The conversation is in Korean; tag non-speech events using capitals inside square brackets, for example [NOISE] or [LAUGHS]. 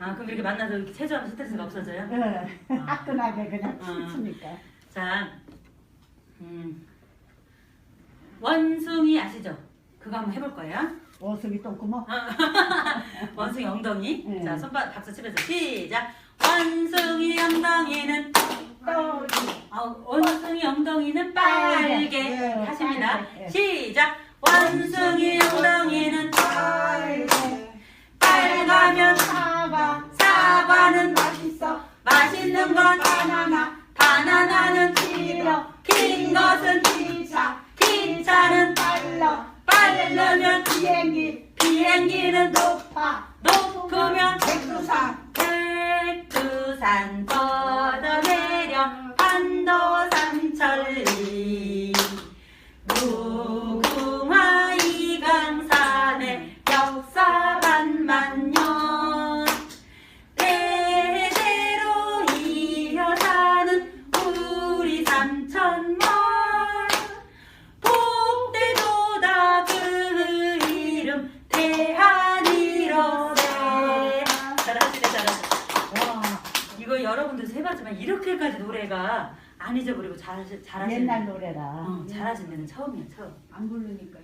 아 그럼 이렇게 만나서 이렇게 체조하면 스트레스가 없어져요? 예, [LAUGHS] 화끈하게 그냥 어. 춤추니까. 자, 음, 원숭이 아시죠? 그거 한번 해볼 거예요. 오수기 똥구멍. [LAUGHS] 원숭이 엉덩이. 네. 자, 손바 박수 치면서 시작. 원숭이 엉덩이는 떠오르기. 아, 원숭이 엉덩이는 빨개 네, 하십니다. 빨개. 시작. 원숭이 엉덩이는 빨개. 빨가면 사과. 사과는 맛있어. 맛있는 건 바나나. 바나나는 길어. 긴 것은 기차. 기차는 빨라. 빠르면 비행기. 비행기는 높아. 높으면. 백두산 이거 여러분들도 해봤지만 이렇게까지 노래가 안 잊어버리고 잘, 잘하시는 옛날 노래라. 어, 잘하시는 데는 처음이야 처음 안 부르니까